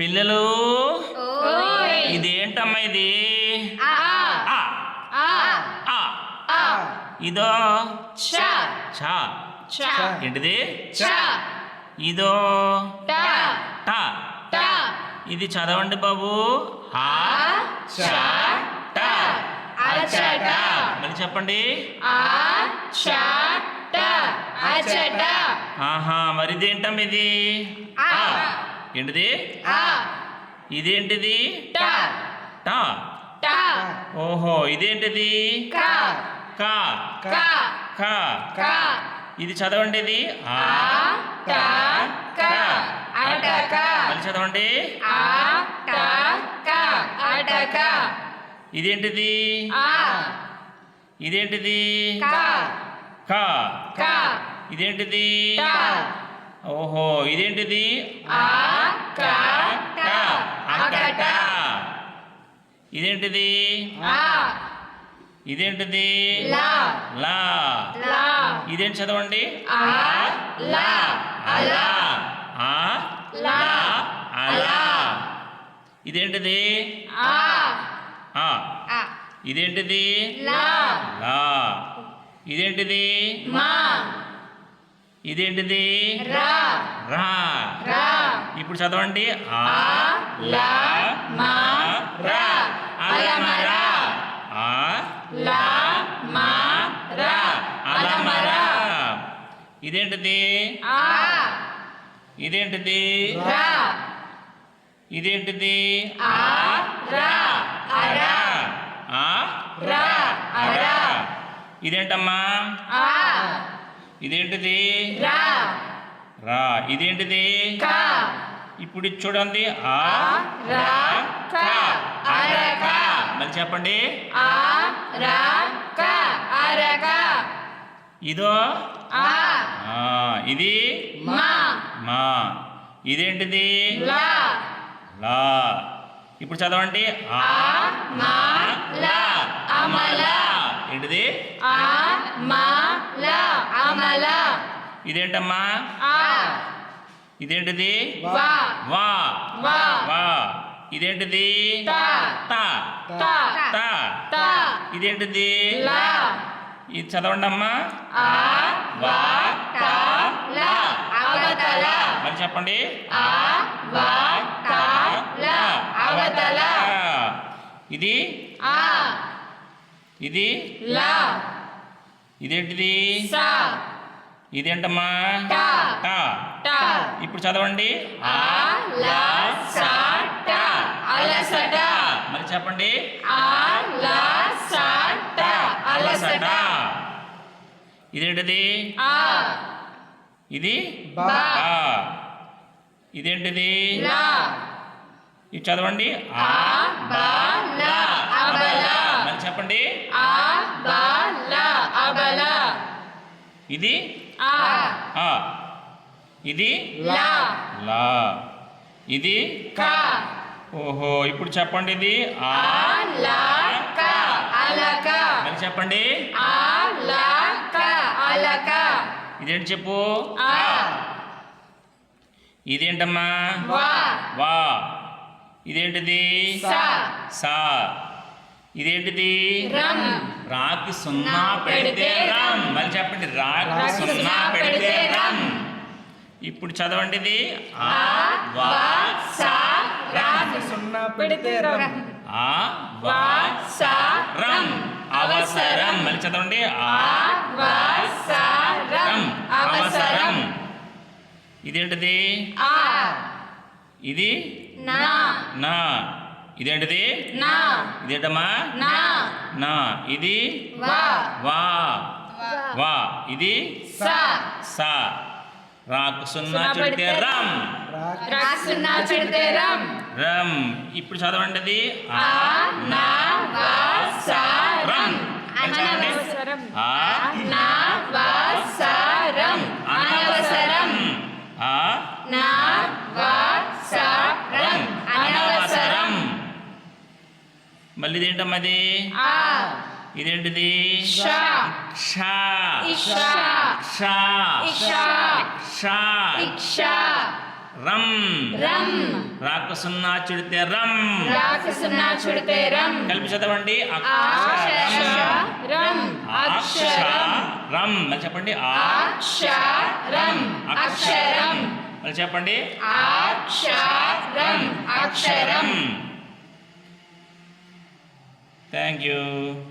పిల్లలు? ఇదేంటమ్మా ఇది? ఆ ఆ. ఆ. ఆ. ఆ. ఇదో? చ. ఏంటిది? ఇదో? ట. ఇది చదవండి బాబు. మళ్ళీ చెప్పండి. ఆ. చ. ట. అచట ఆహా మరి ఇదేంటమ్మా ఇది ఆ. ఏంటిది? ఇదేంటిది? ట. టా. ట. ఓహో ఇదేంటిది? క. కా. క. ఇది చదవండి ఇది మళ్ళీ చదవండి. ఇదేంటిది? ఇదేంటిది? క. కా. క. ఇదేంటిది? ఓహో ఇదేంటిది? ఆ క ట అకట ఇదేంటిది? ఆ ఇదేంటిది? లా. ఇదేంటి చదవండి? ఆ. లా. అలా. ఆ. లా. అలా. ఇదేంటిది? ఇదేంటిది? ఇదేంటిది? మా. ఇదేంటిది? రా. ఇప్పుడు చదవండి. ఆ. లా మా రా. అలమరా. ఆ? లా మా రా. అలమరా. ఇదేంటిది? ఆ. ఇదేంటిది? రా. ఇదేంటిది? ఆ రా. అరా. ఆ? రా. అరా. ఇదేంటమ్మా? ఆ. ఇదేంటిది? రా. రా. ఇదేంటిది? క. ఇప్పుడు చూడండి. ఆ రా క అరక మళ్ళీ చెప్పండి. ఆ రా క అరక ఇదో. ఆ. ఆ, ఇది. మా. మా. ఇదేంటిది? లా. లా. ఇప్పుడు చదవండి. ఆ మా లా. అమల. ఏంటిది? ఆ మా లా. అమల. ఇదేంటమ్మా? ఆ. ఇదేంటిది? వా. వా. ఇదేంటిది? తా. తా. తా. తా. తా. ఇదేంటిది? లా. ఇది చదవండి అమ్మా. ఆ వా తా లా. అవతల. మరి చెప్పండి. ఆ వా తా లా. అవతల. ఇది? ఇది? లా. ఇదేంటిది? సా. ఇదేంటమ్మా? టా. ఇప్పుడు చదవండి. ఆ లా సా టా. అలసట. మరి చెప్పండి. ఆ లా సా టా. అలసట. ఇదేంటిది? ఆ ఇది? బా. ఆ ఇదేంటిది? లా. ఇది చదవండి. ఆ బా లా అబల. మరి చెప్పండి. ఆ బా లా అబల. ఇది? ఆ. ఇది? లా. లా. ఇది? క. ఓహో ఇప్పుడు చెప్పండి ఇది. ఆ లా క అలక మరి చెప్పండి. ఆ లా క అలక ఇదేంటి చెప్పు? ఆ. ఇదేంటమ్మా? వా. వా. ఇదేంటిది? సా. సా. ఇదేంటిది? రం రాకి సున్నా పెడితే రమ్. మళ్ళీ చెప్పండి రాకి సున్నా పెడితే రమ్. ఇప్పుడు చదవండి ఇది ఆ వా సా రం సున్నా పెడితే రం ఆ వా సా రమ్. అవసరం. మళ్ళీ చదవండి. ఆ వా సా రం అవసరం. ఇదేంటిది? ఆ. ఇది? నా. నా. ఇదేంటిది? నా. ఇదేంటమ్మా? నా. నా. ఇది? వా. వా. వా. ఇది? సా. సా. రాకు సున్నా సున్నా చుడితే రమ్ రాసున్నా పెడితే రం రమ్ ఇప్పుడు చదవండి అది ఆ నా వా సా రం. మళ్ళీ చదవండి. అనవసరం ఆ నా వా సా రం. అనవసరం ఆ నా వా సా రం అనవసరం మళ్ళీ ఇదేంటమ్మా ఇది ఇదేంటిది? షా షా ఇషా షా ఇషా షా ఇక్షా. రం. రం. రాకు సున్నా చుడితే రం. రాకు సున్నా చుడితే రం. కలిపి చదవండి అక్షరం. అక్షరం. రం. మళ్ళీ చెప్పండి. అక్షరం. అక్షరం. మళ్ళీ చెప్పండి. అక్షరం. అక్షరం. Thank you.